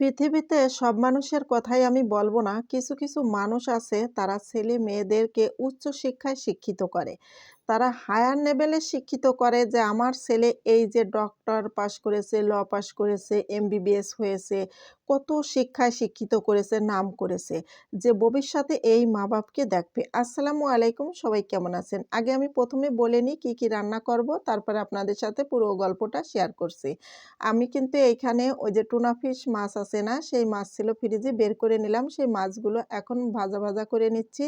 পৃথিবীতে সব মানুষের কথাই আমি বলব না। কিছু, কিছু মানুষ আছে তারা ছেলে-মেয়েদেরকে উচ্চ শিক্ষায় শিক্ষিত করে। তারা হায়ার লেভেলে শিক্ষিত করে যে আমার ছেলে এই যে ডক্টর পাস করেছে, ল পাস করেছে, এমবিবিএস হয়েছে, কত শিক্ষায় শিক্ষিত করেছে, নাম করেছে। যে ভবিষ্যতে এই মা-বাপকে দেখবে। আসসালামু আলাইকুম সবাই কেমন আছেন? আগে আমি প্রথমে বলে নিই কী কী রান্না করব তারপরে আপনাদের সাথে পুরো গল্পটা শেয়ার করছি। আমি কিন্তু এইখানে ওই যে টুনা ফিশ মাছ আছে না? সেই মাছ ছিল ফ্রিজে বের করে নিলাম। সেই মাছগুলো এখন ভাজা, ভাজা করে নিচ্ছি।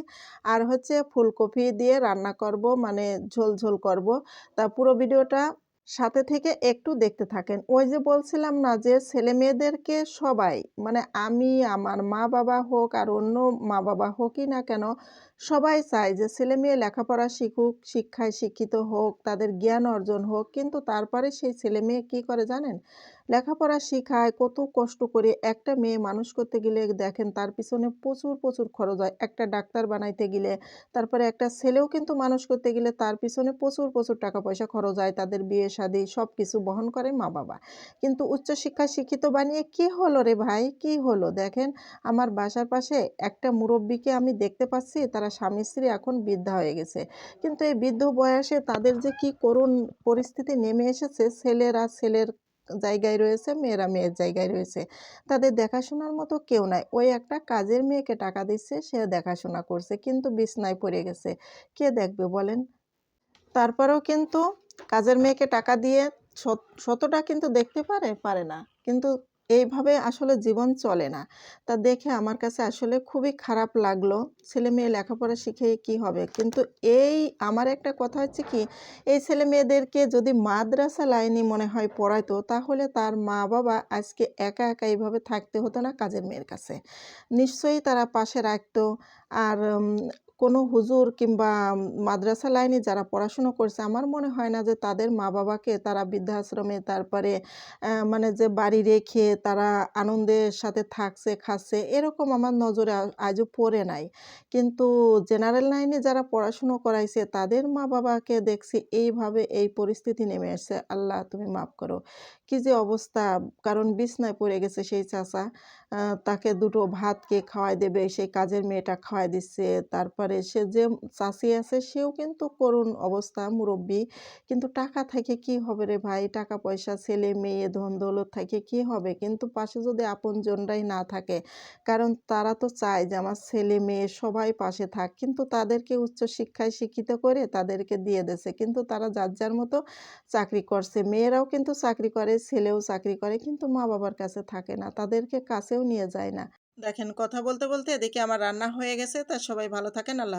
আর হচ্ছে ফুলকপি দিয়ে রান্না করব মানে ঝোল, ঝোল করব। তা পুরো ভিডিওটা সাথে থেকে একটু দেখতে থাকেন। ওই যে বলছিলাম না যে ছেলে মেয়েদেরকে সবাই মানে আমি, আমার মা-বাবা হোক আর অন্য মা-বাবা হোকই না কেন, সবাই চায় যে ছেলে মেয়ে লেখাপড়া শিখুক, শিক্ষায় শিক্ষিত হোক, তাদের জ্ঞান অর্জন হোক। কিন্তু তারপরে সেই ছেলে মেয়ে কি করে জানেন? লেখাপড়া শিখায়, কত কষ্ট করে একটা মেয়ে মানুষ করতে গেলে দেখেন তার পিছনে প্রচুর, প্রচুর খরচ হয়। একটা ডাক্তার বানাইতে গেলে, তারপরে একটা ছেলেও কিন্তু মানুষ করতে গেলে তার পিছনে প্রচুর, প্রচুর টাকা পয়সা খরচ হয়। তাদের বিয়ে-শাদী সবকিছু বহন করে মা-বাবা। কিন্তু উচ্চশিক্ষায় শিক্ষিত বানিয়ে কি হলো রে ভাই? কি হলো? দেখেন আমার বাসার পাশে একটা মুরব্বীকে আমি দেখতে পাচ্ছি তারা স্বামী-স্ত্রী এখন বৃদ্ধা হয়ে গেছে। কিন্তু এই বৃদ্ধ বয়সে তাদের যে কি করুণ পরিস্থিতি নেমে এসেছে, ছেলেরা ছেলের জায়গায় রয়েছে, মেয়েরা মেয়ের জায়গায় রয়েছে। তাদের দেখাশোনার মতো কেউ নাই। ওই একটা কাজের মেয়েকে টাকা দিচ্ছে, সে দেখাশোনা করছে। কিন্তু বিছনায় পড়ে গেছে। কে দেখবে বলেন? তারপরেও কিন্তু কাজের মেয়েকে টাকা দিয়ে সততা কিন্তু দেখতে পারে? পারে না। কিন্তু এইভাবে আসলে জীবন চলে না। তা দেখে আমার কাছে আসলে খুবই খারাপ লাগল। ছেলে মেয়ে লেখাপড়া শিখে কি হবে? কিন্তু এই আমার একটা কথা হচ্ছে কি, এই ছেলে মেয়েদেরকে যদি মাদ্রাসা লাইনে মনে হয় পড়াইতো, তাহলে তার মা-বাবা আজকে একা, একা এইভাবে থাকতে হতো না কাজের মেয়ের কাছে। নিশ্চয়ই তারা পাশে রাখতো। আর কোনো হুজুর কিংবা মাদ্রাসা লাইনে যারা পড়াশুনো করছে, আমার মনে হয় না যে তাদের মা-বাবাকে তারা বৃদ্ধাশ্রমে তারপরে মানে যে বাড়ি রেখে তারা আনন্দের সাথে থাকছে, খাচ্ছে এরকম আমার নজরে আজও পড়ে নাই। কিন্তু জেনারেল লাইনে যারা পড়াশুনো করাইছে তাদের মা-বাবাকে দেখছি এইভাবে এই পরিস্থিতি নেমে এসছে। আল্লাহ তুমি মাফ করো। কি যে অবস্থা! কারণ বিছনায় পড়ে গেছে সেই চাচা। তাকে দুটো ভাত কে খাওয়ায় দেবে? সেই কাজের মেয়েটা খাওয়াই দিচ্ছে। তারপরে সে যে চাষি আছে সেও কিন্তু করুণ অবস্থা, মুরব্বী কিন্তু টাকা থেকে কি হবে রে ভাই? টাকা-পয়সা, ছেলে-মেয়ে, ধন-দৌলত থেকে কি হবে? কিন্তু পাশে যদি আপনজনরাই না থাকে, কারণ তারা তো চায় যে আমার ছেলে-মেয়ে সবাই পাশে থাক। কিন্তু তাদেরকে উচ্চশিক্ষায় শিক্ষিত করে তাদেরকে দিয়ে দিছে। কিন্তু তারা যার, যার মতো চাকরি করছে। মেয়েরাও কিন্তু চাকরি করে, ছেলেও চাকরি করে। কিন্তু মা-বাবার কাছে থাকে না। তাদেরকে কাছেও নিয়ে যায় না। দেখেন কথা বলতে, বলতে এদিকে আমার রান্না হয়ে গেছে। তা সবাই ভালো থাকেন। আল্লাহ